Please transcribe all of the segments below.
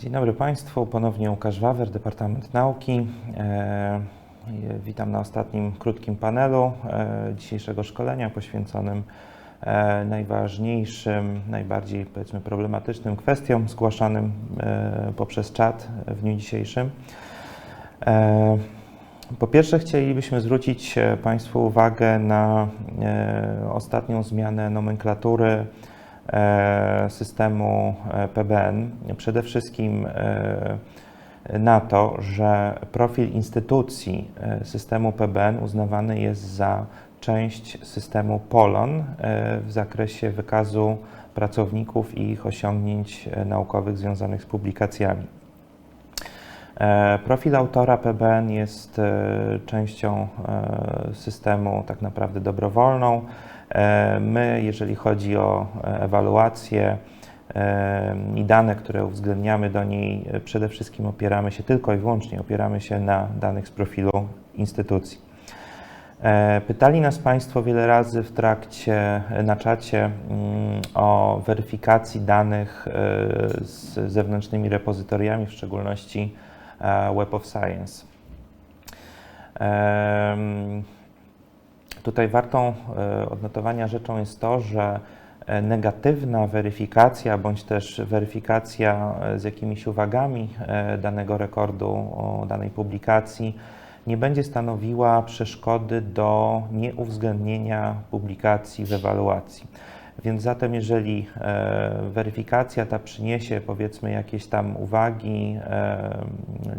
Dzień dobry Państwu, ponownie Łukasz Wawer, Departament Nauki. E, witam na ostatnim krótkim panelu e, dzisiejszego szkolenia poświęconym e, najważniejszym, najbardziej powiedzmy problematycznym kwestiom zgłaszanym poprzez czat w dniu dzisiejszym. Po pierwsze, chcielibyśmy zwrócić Państwu uwagę na ostatnią zmianę nomenklatury systemu e, PBN. Przede wszystkim e, na to, że profil instytucji e, systemu PBN uznawany jest za część systemu POLON e, w zakresie wykazu pracowników i ich osiągnięć e, naukowych związanych z publikacjami. E, Profil autora PBN jest e, częścią e, systemu tak naprawdę dobrowolną. My, jeżeli chodzi o ewaluację i dane, które uwzględniamy do niej, przede wszystkim opieramy się tylko i wyłącznie opieramy się na danych z profilu instytucji. Pytali nas Państwo wiele razy w trakcie, na czacie mm, o weryfikacji danych z zewnętrznymi repozytoriami, w szczególności Web of Science. Tutaj wartą e, odnotowania rzeczą jest to, że e, negatywna weryfikacja bądź też weryfikacja e, z jakimiś uwagami e, danego rekordu, danej publikacji nie będzie stanowiła przeszkody do nieuwzględnienia publikacji w ewaluacji. Więc zatem, jeżeli e, weryfikacja ta przyniesie powiedzmy jakieś tam uwagi, e,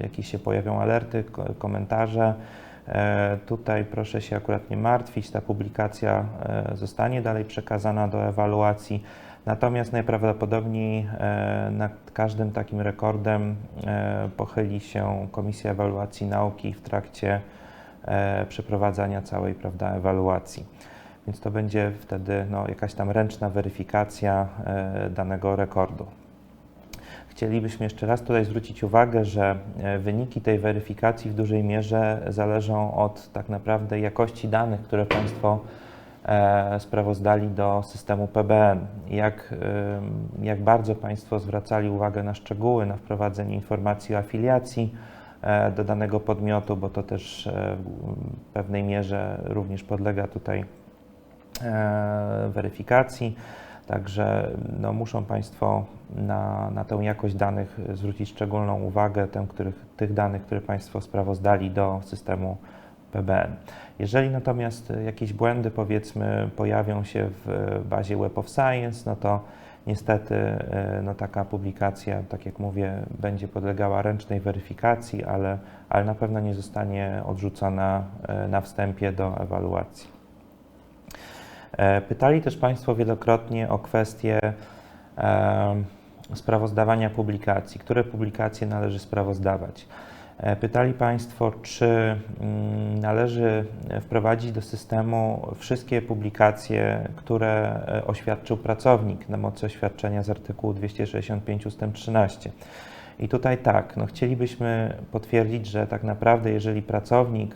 jakieś się pojawią alerty, ko- komentarze, e, tutaj proszę się akurat nie martwić, ta publikacja zostanie dalej przekazana do ewaluacji. Natomiast najprawdopodobniej nad każdym takim rekordem pochyli się Komisja Ewaluacji Nauki w trakcie przeprowadzania całej prawda, ewaluacji. Więc to będzie wtedy no, jakaś tam ręczna weryfikacja e, danego rekordu. Chcielibyśmy jeszcze raz tutaj zwrócić uwagę, że e, wyniki tej weryfikacji w dużej mierze zależą od tak naprawdę jakości danych, które Państwo e, sprawozdali do systemu PBN. Jak, jak bardzo Państwo zwracali uwagę na szczegóły, na wprowadzenie informacji o afiliacji do danego podmiotu, bo to też w pewnej mierze również podlega tutaj weryfikacji. Także no, muszą Państwo na, na tę jakość danych zwrócić szczególną uwagę, których, tych danych, które Państwo sprawozdali do systemu PBN. Jeżeli natomiast jakieś błędy, powiedzmy, pojawią się w bazie Web of Science, no to niestety e, no, taka publikacja, tak jak mówię, będzie podlegała ręcznej weryfikacji, ale, ale na pewno nie zostanie odrzucona e, na wstępie do ewaluacji. E, Pytali też Państwo wielokrotnie o kwestię e, sprawozdawania publikacji, które publikacje należy sprawozdawać. E, Pytali Państwo, czy mm, należy wprowadzić do systemu wszystkie publikacje, które oświadczył pracownik na mocy oświadczenia z artykułu 265 ust. 13. I tutaj tak, no chcielibyśmy potwierdzić, że tak naprawdę, jeżeli pracownik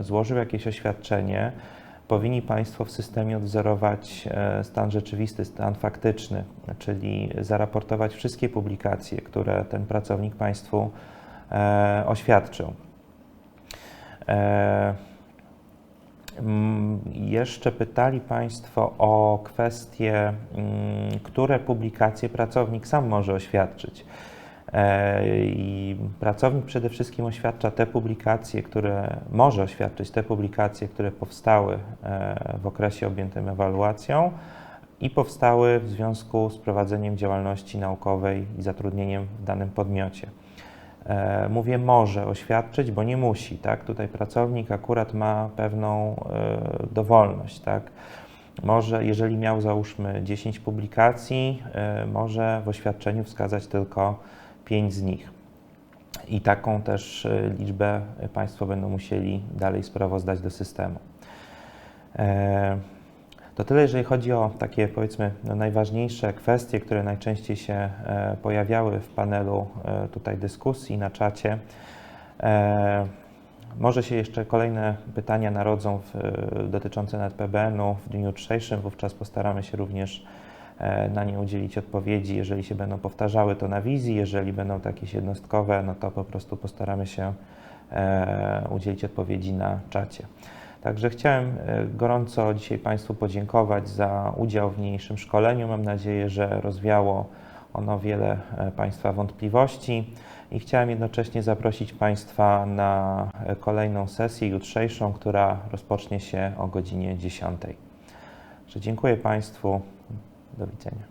złożył jakieś oświadczenie, powinni Państwo w systemie odwzorować e, stan rzeczywisty, stan faktyczny, czyli zaraportować wszystkie publikacje, które ten pracownik Państwu e, oświadczył. E, mm, Jeszcze pytali Państwo o kwestie, mm, które publikacje pracownik sam może oświadczyć. E, I pracownik przede wszystkim oświadcza te publikacje, które może oświadczyć, te publikacje, które powstały e, w okresie objętym ewaluacją i powstały w związku z prowadzeniem działalności naukowej i zatrudnieniem w danym podmiocie. E, Mówię może oświadczyć, bo nie musi, tak? Tutaj pracownik akurat ma pewną dowolność, tak? Może, jeżeli miał załóżmy 10 publikacji, może w oświadczeniu wskazać tylko 5 z nich. I taką też e, liczbę Państwo będą musieli dalej sprawozdać do systemu. E, To tyle, jeżeli chodzi o takie powiedzmy no, najważniejsze kwestie, które najczęściej się e, pojawiały w panelu e, tutaj dyskusji na czacie. E, Może się jeszcze kolejne pytania narodzą w, dotyczące NetPBN-u w dniu jutrzejszym, wówczas postaramy się również e, na nie udzielić odpowiedzi. Jeżeli się będą powtarzały, to na wizji, jeżeli będą jakieś jednostkowe, no to po prostu postaramy się e, udzielić odpowiedzi na czacie. Także chciałem e, gorąco dzisiaj Państwu podziękować za udział w niniejszym szkoleniu. Mam nadzieję, że rozwiało ono wiele e, Państwa wątpliwości i chciałem jednocześnie zaprosić Państwa na e, kolejną sesję jutrzejszą, która rozpocznie się o godzinie 10. Także dziękuję Państwu. Do widzenia.